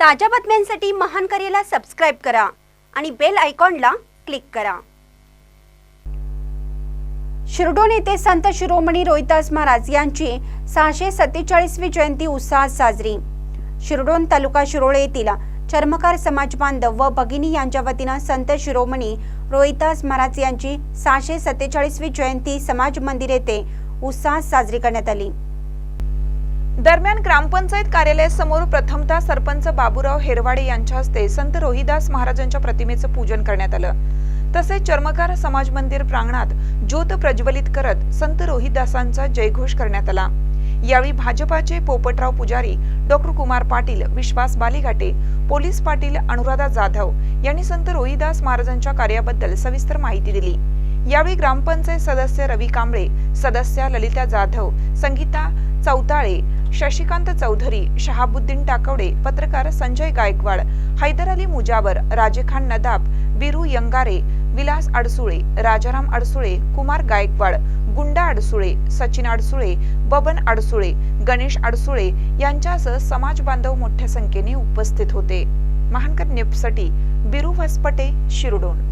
ताज्या बातम्यांसाठी महान करेला सबस्क्राईब करा आणि बेल आयकॉनला क्लिक करा. शिरडोन येथे संत शिरोमणी रोहिदास महाराज यांची सहाशे सत्तेचाळीसवी जयंती उत्साहात साजरी. शिरडोन तालुका शिरोळे येथील चर्मकार समाज बांधव व भगिनी यांच्या वतीनं संत शिरोमणी रोहिदास महाराज यांची सहाशे सत्तेचाळीसवी जयंती समाज मंदिर येथे उत्साहात साजरी करण्यात आली. दरम्यान ग्रामपंचायत कार्यालयासमोर प्रथमतः सरपंच बाबूराव हेरवाडे यांच्या हस्ते संत रोहिदास महाराजांच्या प्रतिमेचं पूजन करण्यात आलं. तसेच चर्मकार समाज मंदिर प्रांगणात ज्योत प्रज्वलित करत संत रोहिदासांचा जयघोष करण्यात आला. यावेळी भाजपाचे पोपटराव पुजारी डॉक्टर कुमार पाटील विश्वास बालिघाटे पोलीस पाटील अनुराधा जाधव यांनी संत रोहिदास महाराजांच्या कार्याबद्दल सविस्तर माहिती दिली. यावेळी ग्रामपंचायत सदस्य रवी कांबळे सदस्या ललिता जाधव संगीता चौताळे शशिकांत चौधरी शहाबुद्दीन टाकवडे पत्रकार संजय गायकवाड हैदर अली मुजावर राजेखान नदाब बिरू यंगारे विलास अडसुळे राजाराम अडसुळे कुमार गायकवाड गुंडा अडसुळे सचिन अडसुळे बबन अडसुळे गणेश अडसुळे यांच्यासह समाज बांधव मोठ्या संख्येने उपस्थित होते. महानकर न्यूजसाठी बिरू हसपटे शिरडोन.